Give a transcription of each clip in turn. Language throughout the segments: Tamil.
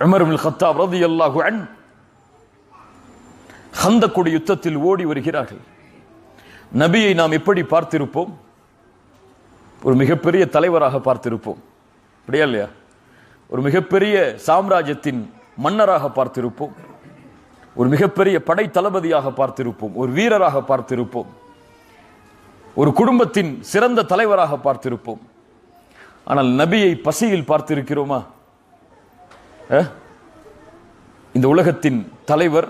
உமர் இப்னு கத்தாப் ரலியல்லாஹு அன் ஹந்தக்குடி யுத்தத்தில் ஓடி வருகிறார்கள். நபியை நாம் எப்படி பார்த்திருப்போம்? ஒரு மிகப்பெரிய தலைவராக பார்த்திருப்போம். அப்படியா இல்லையா? ஒரு மிகப்பெரிய சாம்ராஜ்யத்தின் மன்னராக பார்த்திருப்போம். ஒரு மிகப்பெரிய படை தளபதியாக பார்த்திருப்போம். ஒரு வீரராக பார்த்திருப்போம். ஒரு குடும்பத்தின் சிறந்த தலைவராக பார்த்திருப்போம். ஆனால் நபியை பசியில் பார்த்திருக்கிறோமா? இந்த உலகத்தின் தலைவர்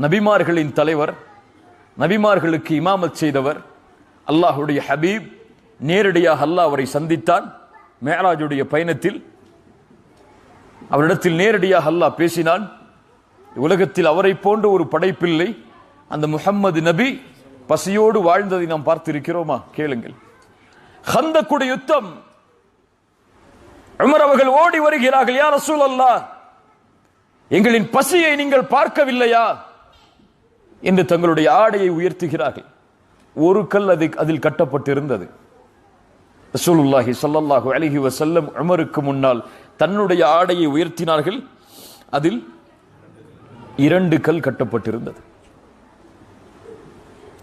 நபிமார்களின் தலைவர் நபிமார்களுக்கு இமாமத் செய்தவர் அல்லாஹுடைய ஹபீப் நேரடியாக அல்லாஹ் அவரை சந்தித்தான் மேராஜுடைய பயணத்தில். அவரிடத்தில் நேரடியாக அல்லாஹ் பேசினான் உலகத்தில் அவரை போன்ற ஒரு படைப்பில்லை அந்த முஹம்மது நபி பசியோடு வாழ்ந்ததை நாம் பார்த்திருக்கிறோமா? கேளுங்கள். ஹந்தக்குடைய யுத்தம் உமர் அவர்கள் ஓடி வருகிறார்கள் யார் ரசூல் எங்களின் பசியை நீங்கள் பார்க்கவில்லையா? என்று தங்களுடைய ஆடையை உயர்த்துகிறார்கள். ஒரு கல் அது அதில் கட்டப்பட்டிருந்தது. ரசூலுல்லாஹி ஸல்லல்லாஹு அலிஹி வசல்லம் உமருக்கு முன்னால் தன்னுடைய ஆடையை உயர்த்தினார்கள். அதில் இரண்டு கல் கட்டப்பட்டிருந்தது.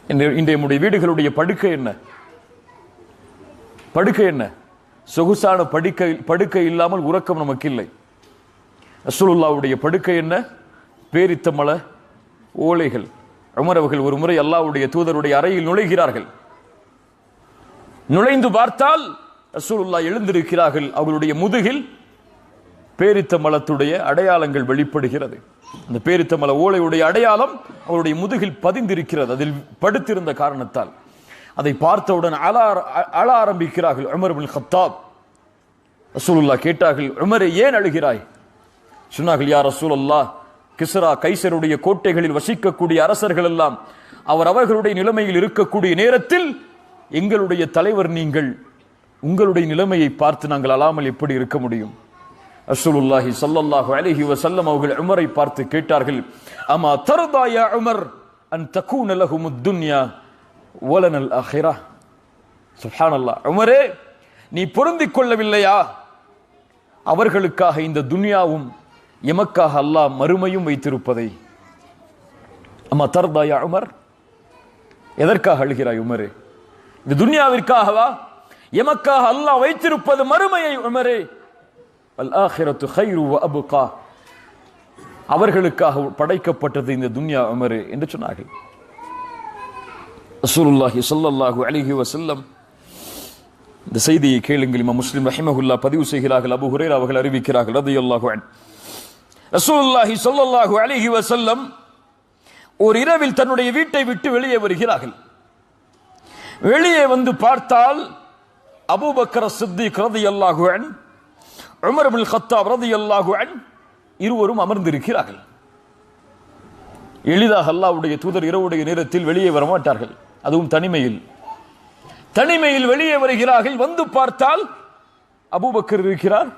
இன்றைய நம்முடைய வீடுகளுடைய படுக்கை என்ன? படுக்கை என்ன? சொகுசான படுக்கை படுக்கை இல்லாமல் உறக்கம் நமக்கு இல்லை அசுலுல்லாவுடைய படுக்கை என்ன? பேரித்தமல ஓலைகள். உமர் அவர்கள் ஒரு முறை அல்லாவுடைய தூதருடைய அறையில் நுழைகிறார்கள். நுழைந்து பார்த்தால் ரசூலுல்லாஹ் எழுந்திருக்கிறார்கள். அவர்களுடைய முதுகில் பேரித்த மலத்துடைய அடையாளங்கள் வெளிப்படுகிறது. அந்த பேரித்த மல ஓலையுடைய அடையாளம் அவருடைய முதுகில் பதிந்திருக்கிறது. அதில் படுத்திருந்த காரணத்தால். அதை பார்த்தவுடன் அழ அழ ஆரம்பிக்கிறார்கள். உமர் பின் ஹத்தாப் ரசூலுல்லா கேட்டார்கள் உமரை ஏன் அழுகிறாய்? சொன்னார்கள் யார் ரசூலல்லா கிஸ்ரா கைசருடைய கோட்டைகளில் வசிக்கக்கூடிய அரசர்கள் எல்லாம் அவர் அவர்களுடைய நிலைமையில் இருக்கக்கூடிய நேரத்தில் எங்களுடைய தலைவர் நீங்கள் உங்களுடைய நிலைமையை பார்த்து நாங்கள் அழாமல் எப்படி இருக்க முடியும்? ரசூலுல்லாஹி சல்லல்லாஹு அலைஹி வசல்லம் அவர்கள் உமரை பார்த்து கேட்டார்கள் அமா தருதாயா உமர் அன் தகூன முத்துன்யா ஓலனல் அஹிரா சுஹானல்லா உமரே நீ பொருந்திக் கொள்ளவில்லையா? அவர்களுக்காக இந்த துன்யாவும் எமக்காக அல்லாஹ் மறுமையும் வைத்திருப்பதை. அம்மா தர்தாயா உமர்? எதற்காக அழுகிறாய் உமரே? இந்த துன்யாவிற்காகவா? எமக்காக அல்லாஹ் வைத்திருப்பது மறுமையை உமரே? அல் ஆஹிரத்து ஹைரு அபுகா. அவர்களுக்காக படைக்கப்பட்டது இந்த துன்யா உமரே என்று சொன்னார்கள். ரசூலுல்லாஹி ஸல்லல்லாஹு அலிஹி வசல்லம் இந்த செய்தியை கேளுங்கள். இமாம் முஸ்லிம் ரஹிமஹுல்லா பதிவு செய்கிறார்கள். அபு ஹுரேர் அவர்கள் அறிவிக்கிறார்கள். ரலியல்லாஹு அன். ரசூலுல்லாஹி ஸல்லல்லாஹு அலிஹி வசல்லம் ஒரு இரவில் தன்னுடைய வீட்டை விட்டு வெளியே வருகிறார்கள். வெளியே வந்து பார்த்தால் அபூபக்கர சித்திக் ரலியல்லாஹு அன் உமர் பில் ஹத்தாப் ரதி அல்லாஹு அன் இருவரும் அமர்ந்திருக்கிறார்கள். எளிதாக அல்லாவுடைய தூதர் இரவுடைய நேரத்தில் வெளியே வர மாட்டார்கள் அதுவும் தனிமையில். தனிமையில் வெளியே வருகிறார்கள் வந்து பார்த்தால் அபூபக்கர் இருக்கிறார்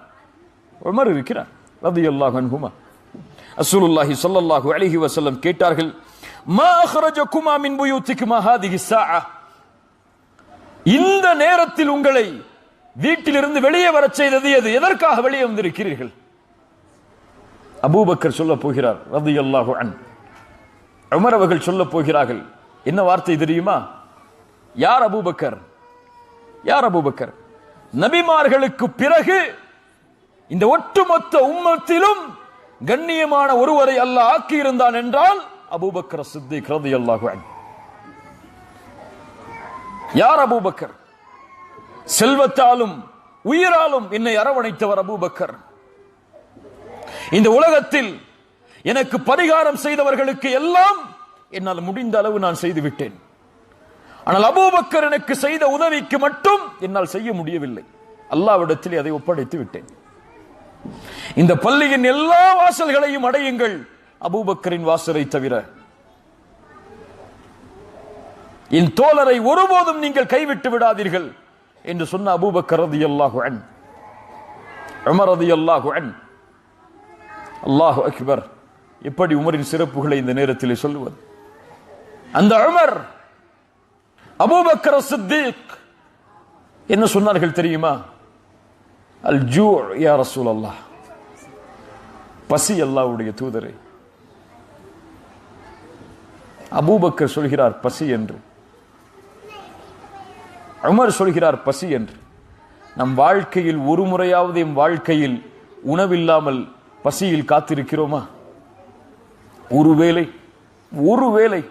உமர் இருக்கிறார் ரதி அல்லாஹ் அன்ஹுமா. அசூலுல்லாஹி சொல்லல்லாஹு அலிஹி வசல்லம் கேட்டார்கள் மா குமா மின் புயூத்திக்குமா ஹாதிஹி ஸாஅ? இந்த நேரத்தில் உங்களை வீட்டிலிருந்து வெளியே வரச் செய்தது எது? எதற்காக வெளியே வந்திருக்கிறீர்கள்? அபூபக்கர் சொல்ல போகிறார் ரதி அல்லாஹு அன். உமர் அவர்கள் சொல்ல போகிறார்கள் என்ன வார்த்தை தெரியுமா? யார் அபூபக்கர்? யார் அபூபக்கர்? நபிமார்களுக்கு பிறகு இந்த ஒட்டுமொத்த உம்மத்திலும் கண்ணியமான ஒருவரை அல்லாஹ் ஆக்கியிருந்தான் என்றால் அபூபக்கர் சித்தி கிரதி அல்லாஹு யார் அபூபக்கர்? செல்வத்தாலும் உயிராலும் என்னை அரவணைத்தவர் அபூபக்கர். இந்த உலகத்தில் எனக்கு பரிகாரம் செய்தவர்களுக்கு எல்லாம் என்னால் முடிந்த அளவு நான் செய்து விட்டேன். ஆனால் அபூபக்கர் எனக்கு செய்த உதவிக்கு மட்டும் என்னால் செய்ய முடியவில்லை. அல்லாவிடத்தில் அதை ஒப்படைத்து விட்டேன். இந்த பள்ளியின் எல்லா வாசல்களையும் அடையுங்கள் அபூபக்கரின் வாசலை தவிர. என் தோழரை ஒருபோதும் நீங்கள் கைவிட்டு விடாதீர்கள் என்று சொன்ன அபூபக்கர் ரதியல்லாஹு அன். உமர் ரதியல்லாஹு அன். அல்லாஹு அக்பர். எப்படி உமரின் சிறப்புகளை இந்த நேரத்தில் சொல்லுவது? அந்த உமர் அபூபக்கர் சித்திக் என்ன சொன்னார்கள் தெரியுமா? அல் ஜூ யா ரசூல் அல்லாஹ் பசி அல்லாவுடைய தூதரை. அபூபக்கர் சொல்கிறார் பசி என்று. உமர் சொல்கிறார் பசி என்று. நம் வாழ்க்கையில் ஒரு முறையாவது என் வாழ்க்கையில் உணவில்லாமல் பசியில் காத்திருக்கிறோமா? ஒருவேளை ஒருவேளை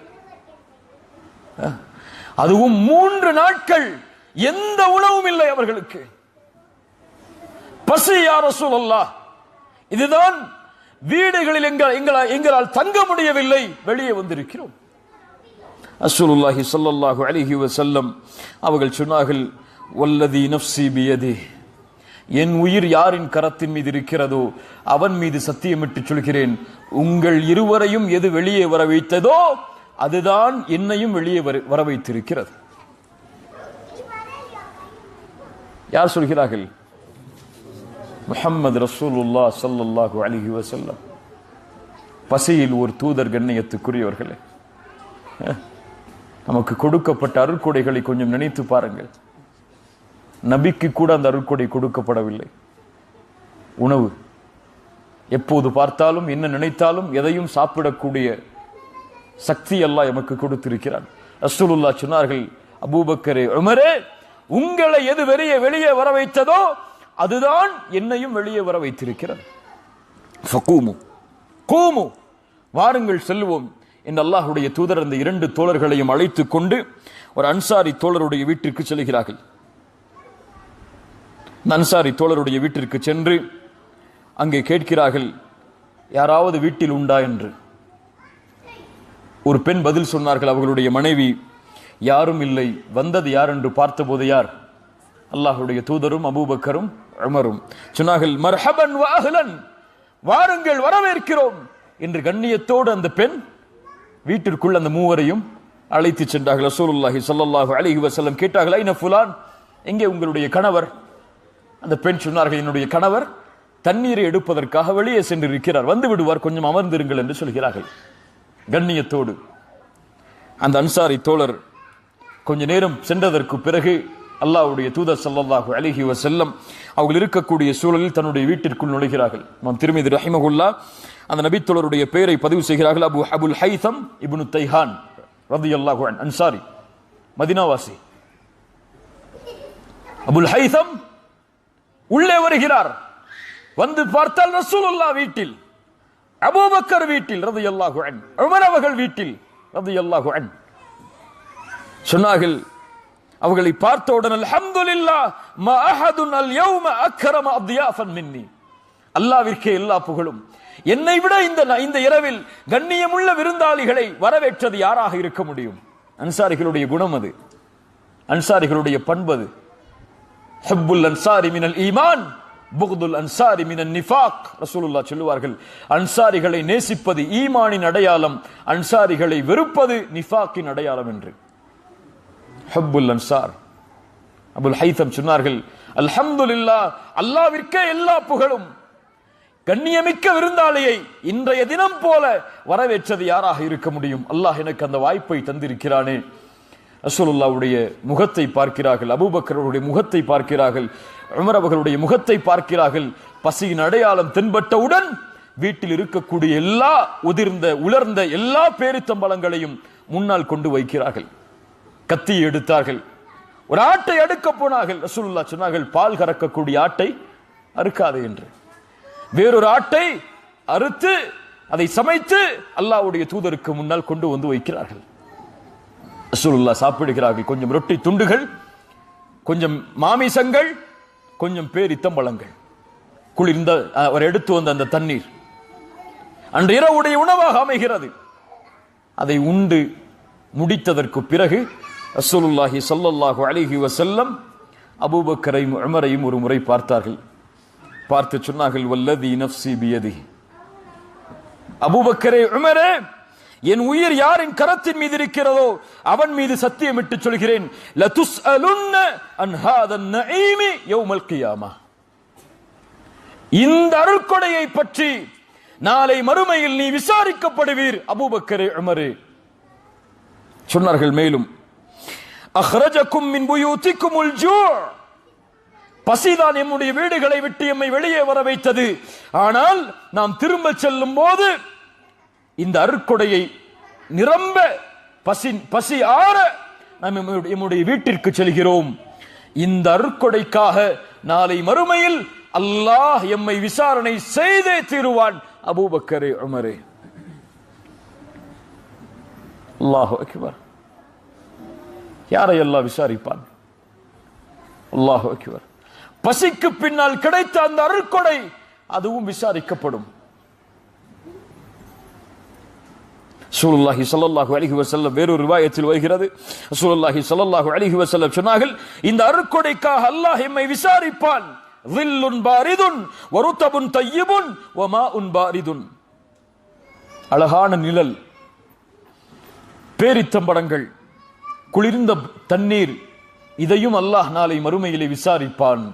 அதுவும் மூன்று நாட்கள் எந்த உணவும் இல்லை அவர்களுக்கு. பசி யார் சூழல்லா இதுதான் வீடுகளில் எங்கள் எங்களால் எங்களால் தங்க முடியவில்லை வெளியே வந்திருக்கிறோம். அசூலுல்லாஹி சொல்லல்லாஹு அலிஹி வசல்லம் அவர்கள் சொன்னார்கள் வல்லதி நஃப்ஸி பியதி என் உயிர் யாரின் கரத்தின் மீது இருக்கிறதோ அவன் மீது சத்தியமிட்டு சொல்கிறேன். உங்கள் இருவரையும் எது வெளியே வர வைத்ததோ அதுதான் என்னையும் வெளியே வர- வர வைத்திருக்கிறது யார் சொல்கிறார்கள்? முஹம்மது ரசூலுல்லா சல்லாஹு அலிஹி வசல்லம் பசியில் ஒரு தூதர் கண்ணியத்துக்குரியவர்களே. நமக்கு கொடுக்கப்பட்ட அருட்கொடைகளை கொஞ்சம் நினைத்து பாருங்கள். நபிக்கு கூட அந்த அருட்கொடை கொடுக்கப்படவில்லை. உணவு. எப்போது பார்த்தாலும் என்ன நினைத்தாலும் எதையும் சாப்பிடக்கூடிய சக்தி அல்லாஹ் எமக்கு கொடுத்திருக்கிறான். ரசூலுல்லாஹ் சொன்னார்கள் அபூபக்கரே உமரே உங்களை எது வெளியே வெளியே வர வைத்ததோ அதுதான் என்னையும் வெளியே வர வைத்திருக்கிறது. ஃபகூமு. கூமு. வாருங்கள் செல்வோம். என்று அல்லாஹ்வுடைய தூதர் அந்த இரண்டு தோழர்களையும் அழைத்துக் கொண்டு ஒரு அன்சாரி தோழருடைய வீட்டிற்கு செல்கிறார்கள். அன்சாரி தோழருடைய வீட்டிற்கு சென்று அங்கே கேட்கிறார்கள் யாராவது வீட்டில் உண்டா? என்று. ஒரு பெண் பதில் சொன்னார்கள் அவர்களுடைய மனைவி யாரும் இல்லை வந்தது யார் என்று பார்த்தபோது யார்? அல்லாஹுடைய தூதரும் அபூபக்கரும் அமரும் சொன்னார்கள் மர்ஹபன் வ வாருங்கள் வரவேற்கிறோம். என்று கண்ணியத்தோடு அந்த பெண் வீட்டிற்குள் அந்த மூவரையும் அழைத்து சென்றார்கள். ரசூலுல்லாஹி ஸல்லல்லாஹு அலிஹி வசல்லம் கேட்டார்கள் ஐன ஃபுலான்? எங்கே உங்களுடைய கணவர்? அந்த பெண் சொன்னார்கள் என்னுடைய கணவர் தண்ணீரை எடுப்பதற்காக வெளியே சென்று இருக்கிறார் வந்து விடுவார் கொஞ்சம் அமர்ந்திருங்கள் என்று சொல்கிறார்கள். கண்ணியத்தோடு. அந்த அன்சாரி தோழர் கொஞ்ச நேரம் சென்றதற்கு பிறகு அல்லாஹ்வுடைய தூதர் சல்லாஹூ அலிஹி வசல்லம் அவர்கள் இருக்கக்கூடிய சூழலில் தன்னுடைய வீட்டிற்குள் நுழைகிறார்கள். நாம் திருமதி ரஹிமகுல்லா அந்த நபித்தோழருடைய பெயரை பதிவு செய்கிறார்கள். Abu Abul Haytham ibn Tayyihan ரதி அல்லாஹு அன்சாரி. மதினாவாசி. அபுல் ஹைதம் உள்ளே வருகிறார். வந்து பார்த்தால் ரசூலுல்லாஹ் வீட்டில். அபூபக்கர் வீட்டில் ரலியல்லாஹு அன். உமர் அவர்கள் வீட்டில் ரலியல்லாஹு அன். சொன்னார்கள் அவர்களை பார்த்தவுடன் அல்ஹம்துலில்லாஹ் மா அஹதுன் அல் யௌம அக்ரம அத்யாஃபன் மின்னி. அல்லாஹ்விற்கே எல்லா புகழும். என்னை விட இந்த இந்த இரவில் கண்ணியமுள்ள விருந்தாளிகளை வரவேற்றது யாராக இருக்க முடியும்? அன்சாரிகளுடைய குணம் அது. அன்சாரிகளுடைய பண்பது ஹப்புல் அன்சாரி மினல் ஈமான். புகதுல் அன்சாரி மினன் நிஃபாக் ரசூலுல்லா சொல்லுவார்கள். அன்சாரிகளை நேசிப்பது ஈமானின் அடையாளம் அன்சாரிகளை வெறுப்பது நிஃபாக்கின் அடையாளம் என்று. ஹப்புல் அன்சார். அபுல் ஹைதம் சொன்னார்கள் அல்ஹம்துலில்லாஹ் அல்லாவிற்கே எல்லா புகழும். கண்ணியமிக்க விருந்தாளியை இன்றைய தினம் போல வரவேற்றது யாராக இருக்க முடியும்? அல்லாஹ் எனக்கு அந்த வாய்ப்பை தந்திருக்கிறானே. ரசூலுல்லாவுடைய முகத்தை பார்க்கிறார்கள் அபூபக்கருடைய முகத்தை பார்க்கிறார்கள். உமர் அவர்களுடைய முகத்தை பார்க்கிறார்கள். பசியின் அடையாளம் தென்பட்டவுடன் வீட்டில் இருக்கக்கூடிய எல்லா உதிர்ந்த உலர்ந்த எல்லா பேரித்தம்பளங்களையும் முன்னால் கொண்டு வைக்கிறார்கள். கத்தியை எடுத்தார்கள். ஒரு ஆட்டை அடுக்க போனார்கள். ரசூலுல்லாஹ் சொன்னார்கள் பால் கறக்கக்கூடிய ஆட்டை அறுக்காது என்று. வேறொரு ஆட்டை அறுத்து அதை சமைத்து அல்லாஹ்வுடைய தூதருக்கு முன்னால் கொண்டு வந்து வைக்கிறார்கள். ரசூலுல்லா சாப்பிடுகிறார்கள். கொஞ்சம் ரொட்டி துண்டுகள் கொஞ்சம் மாமிசங்கள் கொஞ்சம் பேரித்தம்பழங்கள் குளிர்ந்த அவர் எடுத்து வந்த அந்த தண்ணீர். அன்று இரவுடைய உணவாக அமைகிறது. அதை உண்டு முடித்ததற்கு பிறகு ரசூலுல்லாஹி சொல்லல்லாஹு அலைஹி வசல்லம் அபூபக்கரையும் உமரையும் ஒரு முறை பார்த்தார்கள். பார்த்து சொன்னார்கள் வல்லதி நஃப்சி பியதி அபூபக்கரே உமரே என் உயிர் யாரின் கரத்தின் மீது இருக்கிறதோ அவன் மீது சத்தியமிட்டு சொல்கிறேன். லதுஸ்அலுன்ன அலுன்ன ஹாதன் நஈமி யௌமல் கியாமா. இந்த அருள்கொடையை பற்றி நாளை மறுமையில் நீ விசாரிக்கப்படுவீர் அபூபக்கரே உமரே. சொன்னார்கள் மேலும் அஹ்ரஜக்கும் மின் புயூத்திக்கும் ஜூ பசிதான் எம்முடைய வீடுகளை விட்டு எம்மை வெளியே வர வைத்தது. ஆனால் நாம் திரும்ப செல்லும் போது இந்த அருக்கொடையை நிரம்ப பசி பசி ஆற நாம் எம்முடைய- வீட்டிற்கு செல்கிறோம். இந்த அருக்கொடைக்காக நாளை மறுமையில் அல்லாஹ் எம்மை விசாரணை செய்தே தீருவான் அபூபக்கரே உமரே. அல்லாஹ் அக்பர். யாரை எல்லாம் விசாரிப்பான்? அல்லாஹு அக்பர். பசிக்கு பின்னால் கிடைத்த அந்த அருக்கொடை அதுவும் விசாரிக்கப்படும். சூலுல்லாஹி சல்லாஹூ அலிஹி வசல்லம் வேறொரு வாயத்தில் வருகிறது. சூலுல்லாஹி ஸல்லல்லாஹு அலிஹி வசல்லம் சொன்னார்கள் இந்த அருக்கொடைக்காக அல்லாஹ் எம்மை விசாரிப்பான். வில்லுன் பாரிதுன் வருத்தபுன் ஒமா உன் பாரிதுன். அழகான நிழல் பேரித்தம்படங்கள் குளிர்ந்த தண்ணீர் இதையும் அல்லாஹ் நாளை மறுமையிலே விசாரிப்பான்.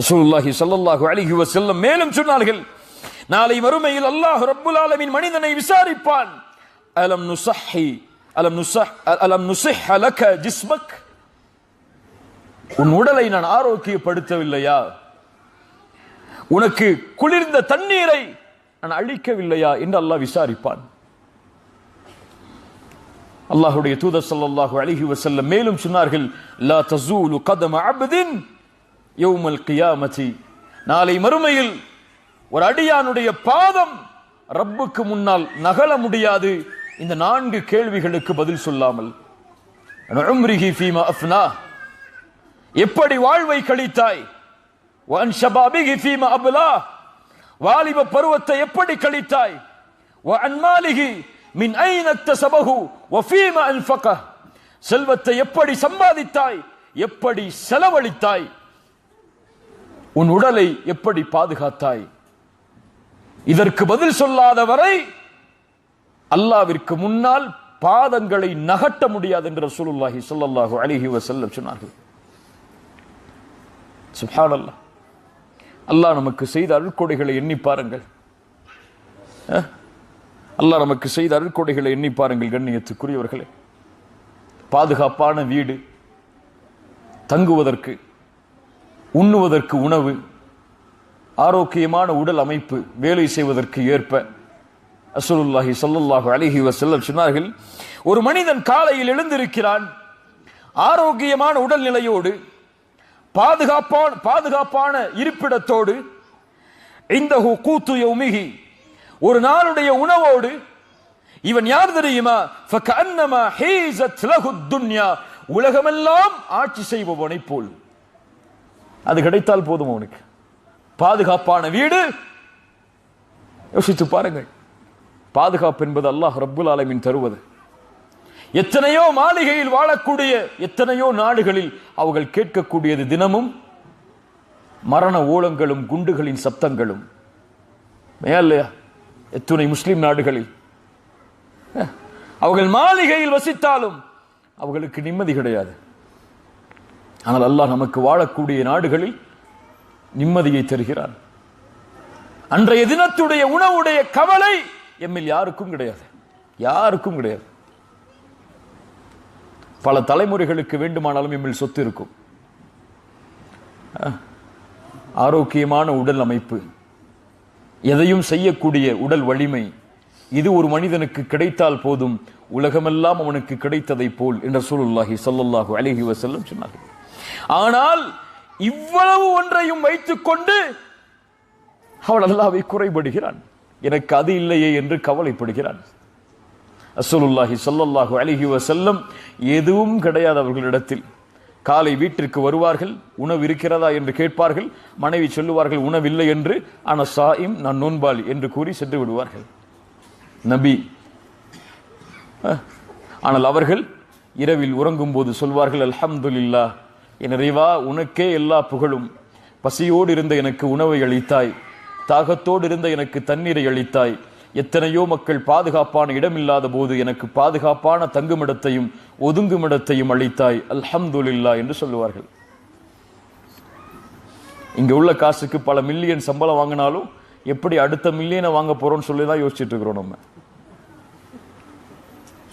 அசூல்லாஹி சல்லாஹு அலிஹி வசல்லம் மேலும் சொன்னார்கள் நாளை மறுமையில் அல்லாஹ் ரப்புல் ஆலமின் மனிதனை விசாரிப்பான். அலம் நுசஹி அலம் நுஸஹ் அலம் நுசிஹ் அலக ஜிஸ்மக். உன் உடலை நான் ஆரோக்கியப்படுத்தவில்லையா? உனக்கு குளிர்ந்த தண்ணீரை நான் அழிக்கவில்லையா என்று அல்லாஹ் விசாரிப்பான். அல்லாஹுடைய தூதர் சல்லாஹு அழகி வஸல்லம் மேலும் சொன்னார்கள் லா தஸூலு கதம அப்தின் யௌமல் கியாமதி. நாளை மறுமையில் ஒரு அடியானுடைய பாதம் ரப்புக்கு முன்னால் நகல முடியாது. இந்த நான்கு கேள்விகளுக்கு பதில் சொல்லாமல். எப்படி வாழ்வை கழித்தாய்? வாலிப பருவத்தை எப்படி கழித்தாய்? மின் செல்வத்தை எப்படி சம்பாதித்தாய்? எப்படி செலவழித்தாய்? உன் உடலை எப்படி பாதுகாத்தாய்? இதற்கு பதில் சொல்லாத வரை அல்லாவிற்கு முன்னால் பாதங்களை நகட்ட முடியாது என்று ரசூலுல்லாஹி ஸல்லல்லாஹு அலைஹி வஸல்லம் சொன்னார்கள். சுப்ஹானல்லாஹ். அல்லாஹ் நமக்கு செய்த அருள்கொடைகளை எண்ணி பாருங்கள். அல்லாஹ் நமக்கு செய்த அருள்கொடைகளை எண்ணி பாருங்கள் கண்ணியத்துக்குரியவர்களே. பாதுகாப்பான வீடு தங்குவதற்கு உண்ணுவதற்கு உணவு ஆரோக்கியமான உடல் அமைப்பு வேலை செய்வதற்கு ஏற்ப அசுலுல்லாஹி சொல்லுல்லாஹு அலிஹி வசல்லம் சொன்னார்கள் ஒரு மனிதன் காலையில் எழுந்திருக்கிறான் ஆரோக்கியமான உடல்நிலையோடு பாதுகாப்பான பாதுகாப்பான இருப்பிடத்தோடு இந்த கூத்து உமிகி ஒரு நாளுடைய உணவோடு இவன் யார் தெரியுமா? ஃபகஅன்னமா ஹீஸத் லஹு துன்யா உலகமெல்லாம் ஆட்சி செய்பவனைப் போல். அது கிடைத்தால் போதும் அவனுக்கு பாதுகாப்பான வீடு. யோசித்து பாருங்கள். பாதுகாப்பு என்பது அல்லாஹ் ரப்புல் ஆலமின் தருவது. எத்தனையோ மாளிகையில் வாழக்கூடிய எத்தனையோ நாடுகளில் அவர்கள் கேட்கக்கூடியது தினமும் மரண ஓலங்களும் குண்டுகளின் சப்தங்களும். இல்லையா? எத்துணை முஸ்லிம் நாடுகளில். அவர்கள் மாளிகையில் வசித்தாலும் அவர்களுக்கு நிம்மதி கிடையாது. ஆனால் அல்லாஹ் நமக்கு வாழக்கூடிய நாடுகளில் நிம்மதியை தருகிறார். அன்றைய தினத்துடைய உணவுடைய கவலை எம்மில் யாருக்கும் கிடையாது. யாருக்கும் கிடையாது. பல தலைமுறைகளுக்கு வேண்டுமானாலும் எம்மில் சொத்து இருக்கும். ஆரோக்கியமான உடல் அமைப்பு எதையும் செய்யக்கூடிய உடல் வலிமை இது ஒரு மனிதனுக்கு கிடைத்தால் போதும் உலகமெல்லாம் அவனுக்கு கிடைத்ததை போல் என்ற சூழல்லாகி ஸல்லல்லாஹு அழகி வசல்லம் சொன்னார்கள். ஆனால் இவ்வளவு ஒன்றையும் வைத்துக்கொண்டு அவன் அல்லாவை குறைபடுகிறான். எனக்கு அது இல்லையே என்று கவலைப்படுகிறான். அசுலுல்லாஹி சொல்லல்லாஹு அழகி வஸல்லம் எதுவும் கிடையாது அவர்களிடத்தில். காலை வீட்டிற்கு வருவார்கள் உணவு இருக்கிறதா என்று கேட்பார்கள் மனைவி சொல்லுவார்கள் உணவில்லை என்று ஆனால் சாயிம் நான் நோன்பாள் என்று கூறி சென்று விடுவார்கள். நபி ஆனால் அவர்கள் இரவில் உறங்கும் போது சொல்வார்கள் அல்ஹம்துல்லா என் இறைவா உனக்கே எல்லா புகழும். பசியோடு இருந்த எனக்கு உணவை அளித்தாய். தாகத்தோடு இருந்த எனக்கு தண்ணீரை அளித்தாய். எத்தனையோ மக்கள் பாதுகாப்பான இடமில்லாத போது எனக்கு பாதுகாப்பான தங்குமிடத்தையும் ஒதுங்குமிடத்தையும் அளித்தாய். அல்ஹம்துல்லா என்று சொல்லுவார்கள். இங்க உள்ள காசுக்கு பல மில்லியன் சம்பளம் வாங்கினாலும் எப்படி அடுத்த மில்லியனை வாங்க போறோம்னு சொல்லி தான் யோசிச்சுட்டு இருக்கிறோம் நம்ம.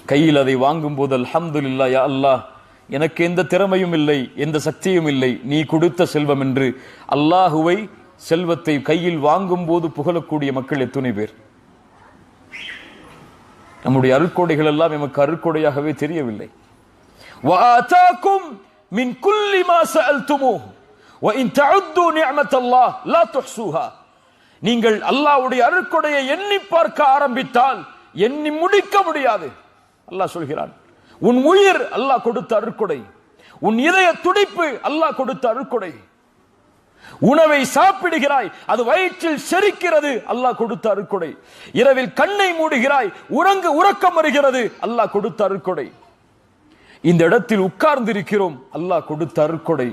கையில் அதை வாங்கும் போது யா அல்லாஹ் எனக்கு எந்த திறமையும் இல்லை எந்த சக்தியும் இல்லை நீ கொடுத்த செல்வம் என்று அல்லாஹுவை செல்வத்தை கையில் வாங்கும் போது புகழக்கூடிய மக்கள் எத்துணை பேர் நம்முடைய அருட்கொடைகள் எல்லாம் எமக்கு அருட்கொடையாகவே தெரியவில்லை وآتاكم من كل ما سألتموه وإن تعدوا نعمة الله لا تحصوها நீங்கள் அல்லாஹ்வுடைய அருட்கொடையை எண்ணி பார்க்க ஆரம்பித்தால் எண்ணி முடிக்க முடியாது அல்லாஹ் சொல்கிறான் உன் உயிர் அல்லாஹ் கொடுத்த அருட்கொடை. உன் இதய துடிப்பு அல்லாஹ் கொடுத்த அருட்கொடை. உணவை சாப்பிடுகிறாய் அது வயிற்றில் செரிக்கிறது அல்லாஹ் கொடுத்த அருட்கொடை. இரவில் கண்ணை மூடுகிறாய் உறங்கு உறக்கம் வருகிறது அல்லாஹ் கொடுத்த அருட்கொடை. இந்த இடத்தில் உட்கார்ந்திருக்கிறோம் அல்லாஹ் கொடுத்த அருட்கொடை.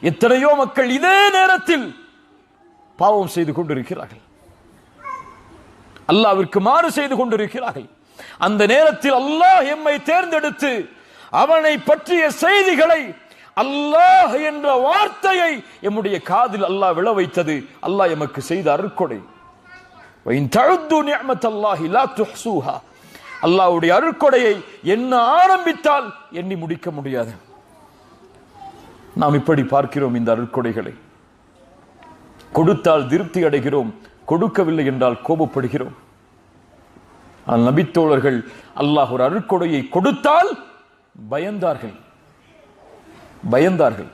எத்தனையோ மக்கள் இதே நேரத்தில் பாவம் செய்து கொண்டிருக்கிறார்கள். அல்லாவிற்கு மாறு செய்து கொண்டிருக்கிறார்கள். அந்த நேரத்தில் அல்லாஹ் எம்மை தேர்ந்தெடுத்து அவனை பற்றிய செய்திகளை அல்லாஹ் என்ற வார்த்தையை எம்முடைய காதில் அல்லாஹ் விழ வைத்தது. அல்லாஹ் எமக்கு செய்த அருக்கொடை அல்லாஹுடைய அருக்கொடையை என்ன ஆரம்பித்தால் எண்ணி முடிக்க முடியாது. நாம் இப்படி பார்க்கிறோம் இந்த அருட்கொடைகளை. கொடுத்தால் திருப்தி அடைகிறோம். கொடுக்கவில்லை என்றால் கோபப்படுகிறோம். ஆனால் நபித்தோழர்கள் அல்லாஹ் ஒரு அருட்கொடையை கொடுத்தால் பயந்தார்கள். பயந்தார்கள்.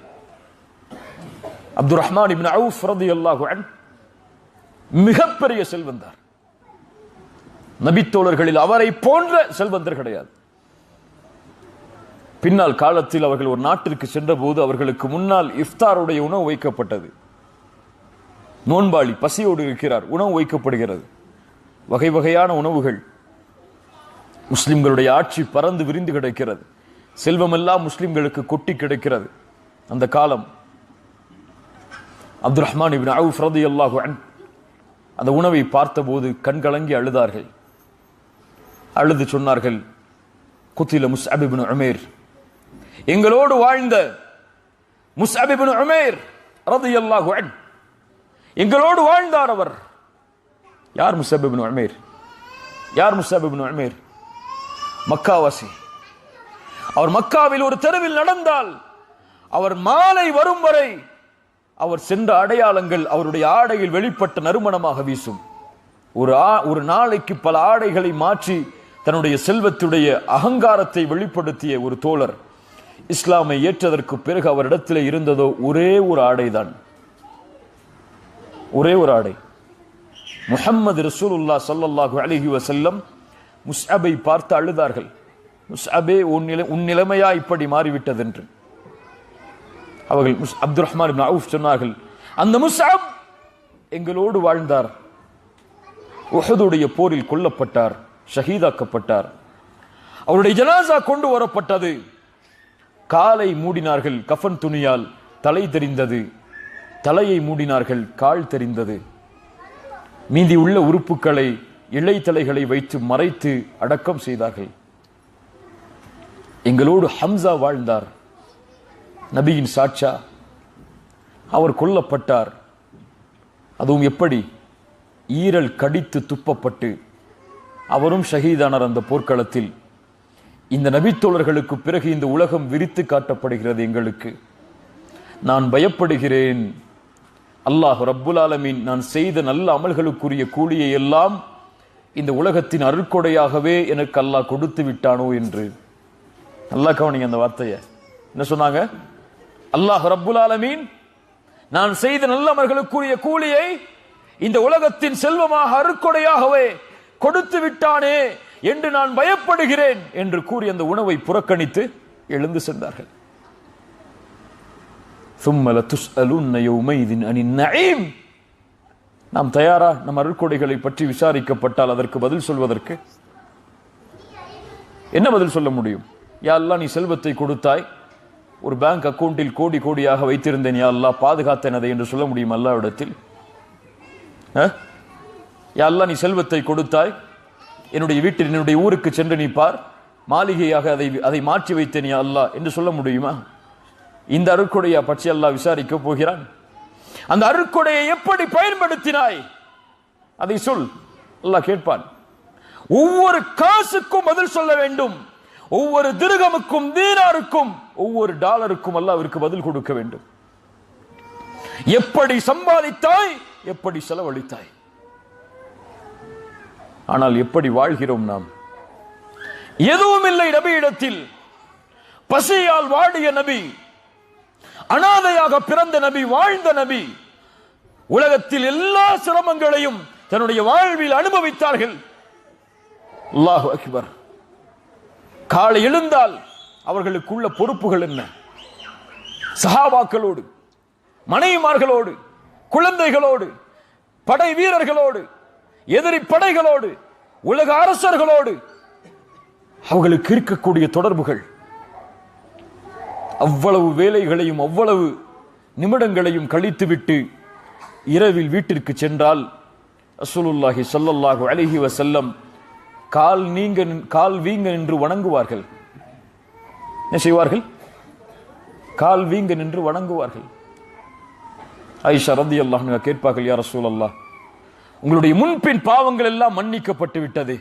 அப்துல் ரஹ்மான் இப்னு அவுஃப் ரலியல்லாஹு அன்ஹு மிகப்பெரிய செல்வந்தார். நபித்தோழர்களில் அவரை போன்ற செல்வந்தர் கிடையாது. பின்னால் காலத்தில் அவர்கள் ஒரு நாட்டிற்கு சென்றபோது அவர்களுக்கு முன்னால் இஃப்தாருடைய உணவு வைக்கப்பட்டது. நோன்பாளி பசியோடு இருக்கிறார் உணவு வைக்கப்படுகிறது. வகை வகையான உணவுகள் முஸ்லிம்களுடைய ஆட்சி பறந்து விரிந்து கிடக்கிறது. செல்வமெல்லாம் முஸ்லிம்களுக்கு கொட்டி கிடக்கிறது. அந்த காலம் அப்துல் ரஹ்மான் இப்னு அவுஃப் அந்த உணவை பார்த்தபோது கண்கலங்கி அழுதார்கள். அழுது சொன்னார்கள் குத்தில முஸ் இப்னு உமைர். எங்களோடு வாழ்ந்த முஸ்அப் உமேர் உமைர் ரலியல்லாஹு அன் எங்களோடு வாழ்ந்தார் அவர். யார் முஸ் இப்னு உமைர்? யார் முஸ் இப்னு உமைர்? மக்காவாசி. அவர் மக்காவில் ஒரு தெருவில் நடந்தால் அவர் மாலை வரும் வரை அவர் சென்ற அடையாளங்கள் அவருடைய ஆடையில் வெளிப்பட்ட நறுமணமாக வீசும். ஒரு ஆ- ஒரு நாளைக்கு பல ஆடைகளை மாற்றி தன்னுடைய செல்வத்துடைய அகங்காரத்தை வெளிப்படுத்திய ஒரு தோழர். இஸ்லாமை ஏற்றதற்கு பிறகு அவரிடத்தில் இருந்ததோ ஒரே ஒரு ஆடைதான். ஒரே ஒரு ஆடை. முஹம்மது ரசூலுல்லா சல்லாஹூ அலிஹி வசல்லம் முஸ்அபை பார்த்து அழுதார்கள். முஸ்அபே உன் நிலை உன் நிலைமையா இப்படி மாறிவிட்டதென்று. அவர்கள் முஸ் அப்துல் ரஹ்மான் அவுஃப் சொன்னார்கள் அந்த முஸ்அப் எங்களோடு வாழ்ந்தார். உஹதுடைய போரில் கொல்லப்பட்டார் ஷஹீதாக்கப்பட்டார். அவருடைய ஜனாசா கொண்டு வரப்பட்டது. காலை மூடினார்கள் கஃன் துணியால் தலை தெரிந்தது. தலையை மூடினார்கள் கால் தெரிந்தது. மீதி உள்ள உறுப்புகளை இலைத்தலைகளை வைத்து மறைத்து அடக்கம் செய்தார்கள். எங்களோடு ஹம்சா வாழ்ந்தார். நபியின் சாட்சா. அவர் கொல்லப்பட்டார். அதுவும் எப்படி? ஈரல் கடித்து துப்பப்பட்டு அவரும் ஷஹீதானார் அந்த போர்க்களத்தில். இந்த நபித்தோழர்களுக்கு பிறகு இந்த உலகம் விரித்து காட்டப்படுகிறது எங்களுக்கு. நான் பயப்படுகிறேன். அல்லாஹ் ரப்புல் ஆலமீன் நான் செய்த நல்ல அமல்களுக்குரிய கூலியை எல்லாம் இந்த உலகத்தின் அருட்கொடையாகவே எனக்கு அல்லாஹ் கொடுத்து விட்டானோ என்று நல்லா கவனிங்க அந்த வார்த்தையை என்ன சொன்னாங்க அல்லாஹ் ரப்புல் ஆலமீன் நான் செய்த நல்ல அமல்களுக்குரிய கூலியை இந்த உலகத்தின் செல்வமாக அருட்கொடையாகவே கொடுத்து விட்டானே என்று நான் பயப்படுகிறேன் என்று கூறி அந்த உணவை புறக்கணித்து எழுந்து சென்றார்கள் ثم لتسألن يومئذ عن النعيم நாம் தயாரா? நம் அருட்கொடைகளை பற்றி விசாரிக்கப்பட்டால் அதற்கு பதில் சொல்வதற்கு? என்ன பதில் சொல்ல முடியும்? யா நீ செல்வத்தை கொடுத்தாய். ஒரு பேங்க் அக்கௌண்ட்டில் கோடி கோடியாக வைத்திருந்தேன். யா பாதுகாத்தேன் அதை என்று சொல்ல முடியும் அல்லாவிடத்தில்? அஹ்? யா நீ செல்வத்தை கொடுத்தாய். என்னுடைய வீட்டில் என்னுடைய ஊருக்கு சென்று நீ பார். மாளிகையாக அதை அதை மாற்றி வைத்தேன் யா அல்லா என்று சொல்ல முடியுமா? இந்த அருட்கொடையை பற்றி அல்லா விசாரிக்கப் போகிறான். அந்த அருக்கொடையை எப்படி பயன்படுத்தினாய்? அதை சொல். அல்லாஹ் கேட்பான். ஒவ்வொரு காசுக்கும் பதில் சொல்ல வேண்டும். ஒவ்வொரு திருகமுக்கும் தீனாருக்கும் ஒவ்வொரு டாலருக்கும் அல்லாவிற்கு பதில் கொடுக்க வேண்டும். எப்படி சம்பாதித்தாய் எப்படி செலவழித்தாய். ஆனால் எப்படி வாழ்கிறோம் நாம்? எதுவும் இல்லை நபியிடத்தில். பசியால் வாடிய நபி அனாதையாக பிறந்த நபி வாழ்ந்த நபி. உலகத்தில் எல்லா சிரமங்களையும் தன்னுடைய வாழ்வில் அனுபவித்தார்கள். அல்லாஹு அக்பர். காலை எழுந்தால் அவர்களுக்குள்ள பொறுப்புகள் என்ன? சஹாபாக்களோடு மனைவிமார்களோடு குழந்தைகளோடு படை வீரர்களோடு எதிரி படைகளோடு உலக அரசர்களோடு அவர்களுக்கு இருக்கக்கூடிய தொடர்புகள் அவ்வளவு வேலைகளையும் அவ்வளவு நிமிடங்களையும் கழித்துவிட்டு இரவில் வீட்டிற்கு சென்றால் ரசூலுல்லாஹி ஸல்லல்லாஹு அலைஹி வசல்லம் கால் நீங்க நின்- கால் வீங்க நின்று வணங்குவார்கள். என்ன செய்வார்கள்? கால் வீங்க நின்று வணங்குவார்கள். ஐஷா ரதி அல்லாஹ் கேட்பார்கள் யார் ரசூலல்லாஹ் உங்களுடைய முன்பின் பாவங்கள் எல்லாம் மன்னிக்கப்பட்டு விட்டது.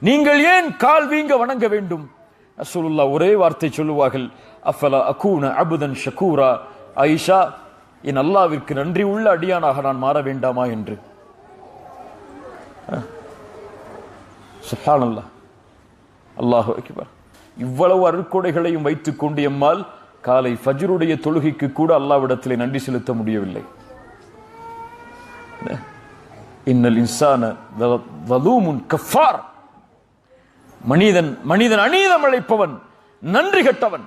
நீங்கள் ஏன் கால் வீங்க வணங்க வேண்டும்? ரசூலுல்லா ஒரே வார்த்தை சொல்லுவார்கள் அஃபல அகூன அபுதன் ஷகூரா? ஐஷா என் அல்லாவிற்கு நன்றி உள்ள அடியானாக நான் மாற வேண்டாமா என்று? சுஹானல்லா. அல்லாஹ் அக்பர். இவ்வளவு அருட்கொடைகளையும் வைத்துக் கொண்டு எம்மால் காலை ஃபஜ்ருடைய தொழுகைக்கு கூட அல்லாவிடத்தில் நன்றி செலுத்த முடியவில்லை. இன்னல் இன்சான கஃபார். மனிதன் மனிதன் அநீதம் அழைப்பவன் நன்றி கெட்டவன்.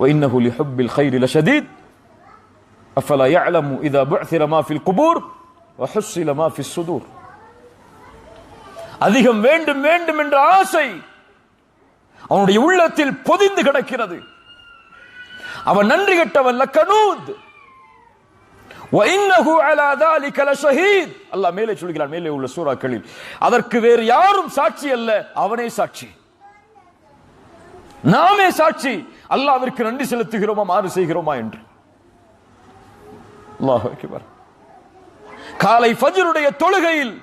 وإنه لحب الخير لشديد أفلا يعلم إذا بعثر ما في القبور وحصل ما في الصدور அதிகம் வேண்டும் வேண்டும் என்ற ஆசை அவனுடைய உள்ளத்தில் பொதிந்து கிடக்கிறது அவன் நன்றி கெட்டவன் லக்கனூத் وَإِنَّهُ عَلَى ذَلِكَ لَشَهِيدٌ அல்லாஹ் மேலே சொல்கிறான் மேலே உள்ள சூறாக்களில் அதற்கு வேறு யாரும் சாட்சி அல்ல அவனே சாட்சி நாமே சாட்சி அல்லாவிற்கு நன்றி செலுத்துகிறோமா மாறு செய்கிறோமா என்று. காலை பஜருடைய தொழுகையில்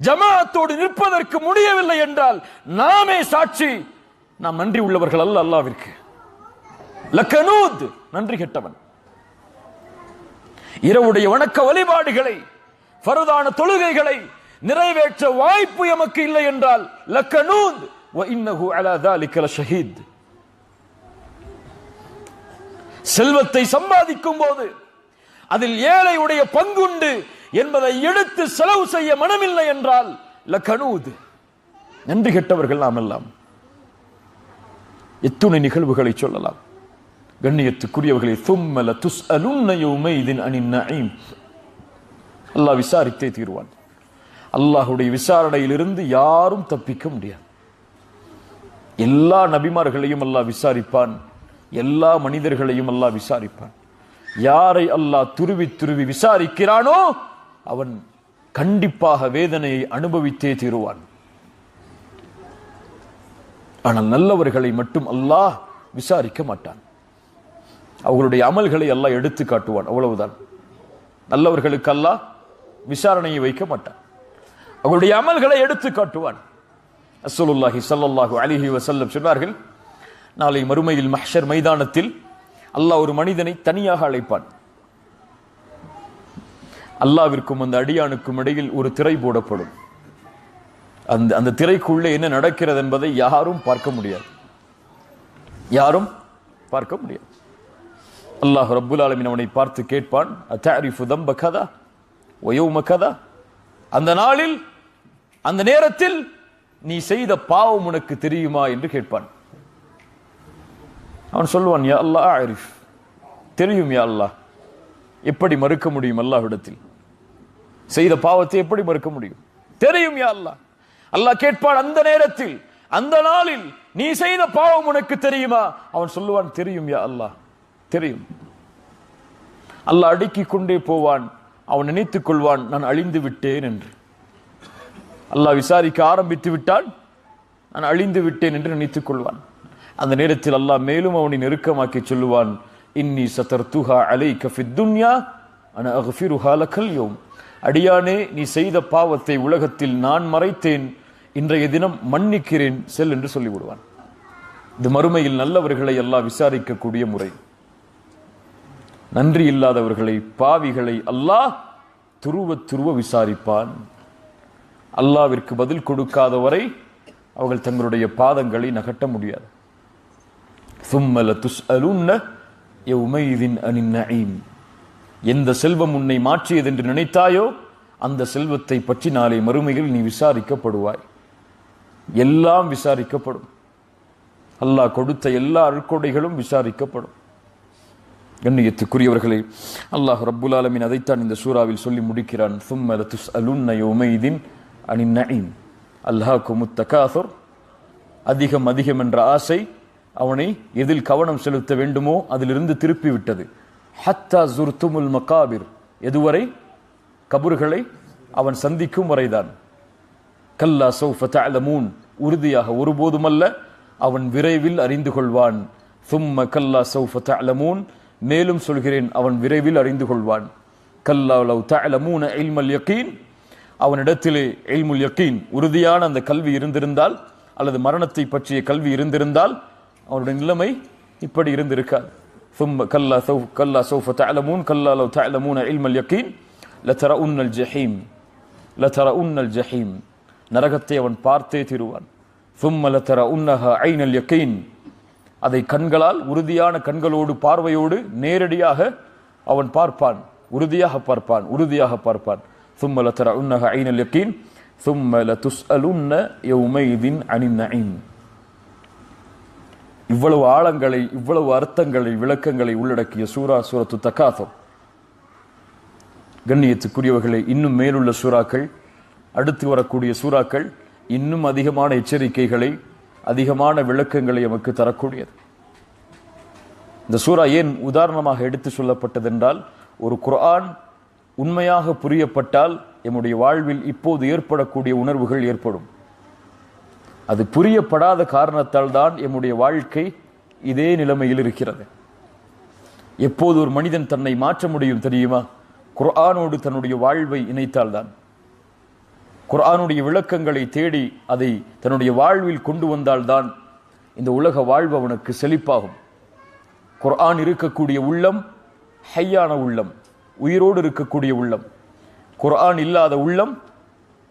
ஜமாஅத்தோடு நிற்பதற்கு முடியவில்லை என்றால் நாமே சாட்சி நாம் நன்றி உள்ளவர்கள் அல்ல அல்லாவிற்கு லக்கனூத் நன்றி கெட்டவன். இரவுடைய வணக்க வழிபாடுகளை பருதான தொழுகைகளை நிறைவேற்ற வாய்ப்பு எமக்கு இல்லை என்றால் லக்கனூத் இன்னஹு அலா தாலிக்கல ஷஹீத் செல்வத்தை சம்பாதிக்கும் போது அதில் ஏழையுடைய பங்குண்டு என்பதை எடுத்து செலவு செய்ய மனமில்லை என்றால் லக்கனூத் நன்றி கெட்டவர்கள் நாம் எல்லாம். எத்துணை நிகழ்வுகளை சொல்லலாம். கண்ணியத்துக்குரியவர்களை தும்மல துஸ் அலுண்ணையுமே இதன் அணி நஈம். அல்லாஹ் விசாரித்தே தீர்வான். அல்லாஹுடைய விசாரணையிலிருந்து யாரும் தப்பிக்க முடியாது. எல்லா நபிமார்களையும் அல்லாஹ் விசாரிப்பான். எல்லா மனிதர்களையும் அல்லாஹ் விசாரிப்பான். யாரை அல்லாஹ் துருவி துருவி விசாரிக்கிறானோ அவன் கண்டிப்பாக வேதனையை அனுபவித்தே தீருவான். ஆனால் நல்லவர்களை மட்டும் அல்லாஹ் விசாரிக்க மாட்டான். அவர்களுடைய அமல்களை அல்லாஹ் எடுத்து காட்டுவான் அவ்வளவுதான். நல்லவர்களுக்கு அல்லாஹ் விசாரணையை வைக்க மாட்டான். அவர்களுடைய அமல்களை எடுத்து காட்டுவான். அசலுல்லாஹி சல்லாஹூ அலிஹி வசல்லம் சொன்னார்கள் நாளை மறுமையில் மஹ்ஷர் மைதானத்தில் அல்லாஹ் ஒரு மனிதனை தனியாக அழைப்பான். அல்லாவிற்கும் அந்த அடியானுக்கும் இடையில் ஒரு திரை போடப்படும். அந்த அந்த திரைக்குள்ளே என்ன நடக்கிறது என்பதை யாரும் பார்க்க முடியாது. யாரும் பார்க்க முடியாது. அல்லாஹ் ரப்புல் ஆலமின் அவனை பார்த்து கேட்பான் அத்தாரிஃபு தம்ப கதா? ஒயோம கதா? அந்த நாளில் அந்த நேரத்தில் நீ செய்த பாவம் உனக்கு தெரியுமா? என்று கேட்பான். அவன் சொல்லுவான் யா அல்லாஹ் ஆரிஃப் தெரியும் யா அல்லாஹ். எப்படி மறுக்க முடியும் அல்லாஹ்விடத்தில்? செய்த பாவத்தை எப்படி மறுக்க முடியும்? தெரியும் யா அல்லாஹ். அல்லாஹ் கேட்பான் அந்த நேரத்தில் அந்த நாளில் நீ செய்த பாவம் உனக்கு தெரியுமா? அவன் சொல்லுவான் தெரியும் யா அல்லாஹ். தெரியும். அல்லாஹ் அடுக்கிக் கொண்டே போவான். அவன் நினைத்துக் கொள்வான் நான் அழிந்து விட்டேன் என்று. அல்லாஹ் விசாரிக்க ஆரம்பித்து விட்டான் நான் அழிந்து விட்டேன் என்று நினைத்துக் கொள்வான். அந்த நேரத்தில் அல்லாஹ் மேலும் அவனை நெருக்கமாக்கி சொல்லுவான் இன்னி சதர்துஹா அலை ஃபித் துன்யா அன அக்ஃபிருஹா அடியானே நீ செய்த பாவத்தை உலகத்தில் நான் மறைத்தேன் இன்றைய தினம் மன்னிக்கிறேன் செல் என்று சொல்லிவிடுவான். இது மறுமையில் நல்லவர்களை எல்லாம் விசாரிக்கக்கூடிய முறை. நன்றி இல்லாதவர்களை பாவிகளை அல்லாஹ் துருவ துருவ விசாரிப்பான். அல்லாவிற்கு பதில் கொடுக்காதவரை அவர்கள் தங்களுடைய பாதங்களை நகட்ட முடியாது. சும்மல لتسألن يومئذ عن النعيم. எந்த செல்வம் உன்னை மாற்றியது என்று நினைத்தாயோ அந்த செல்வத்தை பற்றி நாளை மறுமையில் நீ விசாரிக்கப்படுவாய். எல்லாம் விசாரிக்கப்படும். அல்லாஹ் கொடுத்த எல்லா அருட்கொடைகளும் விசாரிக்கப்படும். கண்ணியத்துக்குரியவர்களே அல்லாஹ் ரப்புல் ஆலமின் அதைத்தான் இந்த சூறாவில் சொல்லி முடிக்கிறான். சும்மல துஸ்அலுன்ன யௌமைதின் அனின் அல்லாஹ் குமுத்த தகாசுர் அதிகம் அதிகம் என்ற ஆசை அவனை எதில் கவனம் செலுத்த வேண்டுமோ அதிலிருந்து திருப்பி விட்டது ஹத்தா ஜுர்துமுல் மகாபிர். எதுவரை? கபறுகளை அவன் சந்திக்கும் வரைதான். கல்லா சௌஃபத் அலமூன் உறுதியாக ஒருபோதுமல்ல அவன் விரைவில் அறிந்து கொள்வான். சும்ம கல்லா சௌஃபத் அலமூன் மேலும் சொல்கிறேன் அவன் விரைவில் அறிந்து கொள்வான். கல்லா லவ் தஅலமூன இல்மல் யக்கீன் அவனிடத்திலே எல்முல் யக்கீன் உறுதியான அந்த கல்வி இருந்திருந்தால் அல்லது மரணத்தை பற்றிய கல்வி இருந்திருந்தால் அவனுடைய நிலைமை இப்படி இருந்திருக்காது ثم كلا سوف كلا سوف تعلمون كلا لو تعلمون علم اليقين لترؤن الجحيم لترؤن الجحيم நரகத்தை அவன் பார்த்தே தீருவான் ثم لترؤنها عين اليقين அதை கண்களால் உறுதியான கண்களோடு பார்வையோடு நேரடியாக அவன் பார்ப்பான் உறுதியாக பார்ப்பான் உறுதியாக பார்ப்பான் ثم لترؤنها عين اليقين ثم لتسألن يومئذ عن النعيم இவ்வளவு ஆழங்களை இவ்வளவு அர்த்தங்களை விளக்கங்களை உள்ளடக்கிய சூரா சூரத்து தக்காசம் கண்ணியத்துக்குரியவர்களை இன்னும் மேலுள்ள சூறாக்கள் அடுத்து வரக்கூடிய சூறாக்கள் இன்னும் அதிகமான எச்சரிக்கைகளை அதிகமான விளக்கங்களை நமக்கு தரக்கூடியது. இந்த சூறா ஏன் உதாரணமாக எடுத்து சொல்லப்பட்டதென்றால் ஒரு குர்ஆன் உண்மையாக புரியப்பட்டால் எம்முடைய வாழ்வில் இப்போது ஏற்படக்கூடிய உணர்வுகள் ஏற்படும். அது புரியப்படாத காரணத்தால் தான் எம்முடைய வாழ்க்கை இதே நிலைமையில் இருக்கிறது. எப்போது ஒரு மனிதன் தன்னை மாற்ற முடியும் தெரியுமா? குர்ஆனோடு தன்னுடைய வாழ்வை இணைத்தால்தான். குர்ஆனுடைய விளக்கங்களை தேடி அதை தன்னுடைய வாழ்வில் கொண்டு வந்தால்தான் இந்த உலக வாழ்வு அவனுக்கு செழிப்பாகும். குர்ஆன் இருக்கக்கூடிய உள்ளம் ஹையான உள்ளம் உயிரோடு இருக்கக்கூடிய உள்ளம். குர்ஆன் இல்லாத உள்ளம்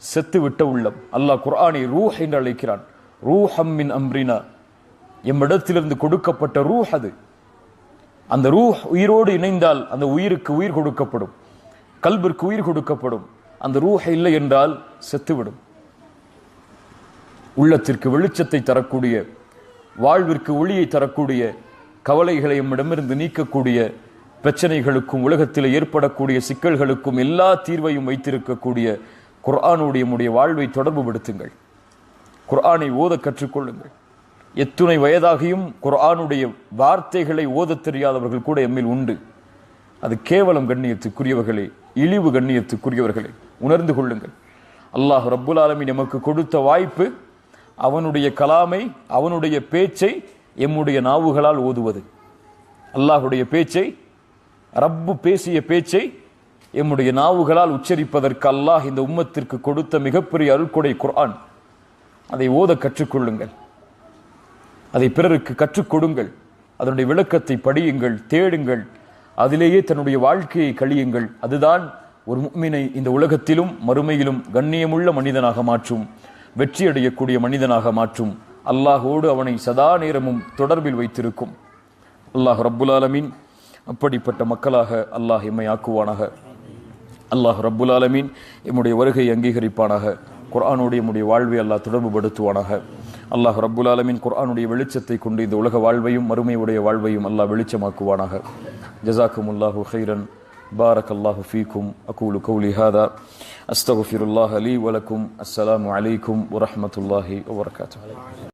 செத்து விட்ட உள்ளம். அல்லாஹ் குர்ஆனை ரூஹ் என்று அழைக்கிறான். ரூஹம் மின் அம்ரினா. எம்மிடத்திலிருந்து கொடுக்கப்பட்ட ரூஹ் அது. அந்த ரூஹ் உயிரோடு இணைந்தால் அந்த உயிருக்கு உயிர் கொடுக்கப்படும். கல்பிற்கு உயிர் கொடுக்கப்படும். அந்த ரூஹ் இல்லை என்றால் செத்துவிடும். உள்ளத்திற்கு வெளிச்சத்தை தரக்கூடிய வாழ்விற்கு ஒளியை தரக்கூடிய கவலைகளை எம்மிடமிருந்து நீக்கக்கூடிய பிரச்சனைகளுக்கும் உலகத்தில் ஏற்படக்கூடிய சிக்கல்களுக்கும் எல்லா தீர்வையும் வைத்திருக்கக்கூடிய குர்ஆனுடைய உடைய வாழ்வை தொடர்பு படுத்துங்கள். குர்ஆனை ஓத கற்றுக்கொள்ளுங்கள். எத்துணை வயதாகியும் குர்ஆனுடைய வார்த்தைகளை ஓதத் தெரியாதவர்கள் கூட எம்மில் உண்டு. அது கேவலம் கண்ணியத்துக்குரியவர்களே இழிவு கண்ணியத்துக்குரியவர்களே உணர்ந்து கொள்ளுங்கள். அல்லாஹ் ரப்புல் ஆலமி நமக்கு கொடுத்த வாய்ப்பு அவனுடைய கலாமை அவனுடைய பேச்சை எம்முடைய நாவுகளால் ஓதுவது. அல்லாஹுடைய பேச்சை ரப்பு பேசிய பேச்சை எம்முடைய நாவுகளால் உச்சரிப்பதற்கு அல்லாஹ் இந்த உம்மத்திற்கு கொடுத்த மிகப்பெரிய அருள்கொடை குர்ஆன். அதை ஓத கற்றுக்கொள்ளுங்கள். அதை பிறருக்கு கற்றுக் கொடுங்கள். அதனுடைய விளக்கத்தை படியுங்கள் தேடுங்கள். அதிலேயே தன்னுடைய வாழ்க்கையை கழியுங்கள். அதுதான் ஒரு முக்மினை இந்த உலகத்திலும் மறுமையிலும் கண்ணியமுள்ள மனிதனாக மாற்றும் வெற்றியடையக்கூடிய மனிதனாக மாற்றும். அல்லாஹோடு அவனை சதா நேரமும் தொடர்பில் வைத்திருக்கும். அல்லாஹ் ரப்புல் ஆலமீன் அப்படிப்பட்ட மக்களாக அல்லாஹ் எம்மை ஆக்குவானாக. அல்லாஹ் ரப்புல் ஆலமீன் எம்முடைய வருகை அங்கீகரிப்பானாக. குர்ஆனுடைய நம்முடைய வாழ்வை அல்லாஹ் தொடர்புபடுத்துவானாக. அல்லாஹ் ரப்புல் ஆலமின் குர்ஆனுடைய வெளிச்சத்தை கொண்டு இந்த உலக வாழ்வையும் மறுமையுடைய வாழ்வையும் அல்லாஹ் வெளிச்சமாக்குவானாக. ஜசாக்கும் அல்லாஹு ஹைரன் பாரக் அல்லாஹு ஃபீக்கும். அகூலு கௌலி ஹாதா. அஸ்தகுஃபிருல்லாஹ் அலி வலக்கும். அஸ்ஸலாமு அலைக்கும். வரமத்துல்லாஹி வபர்காத்து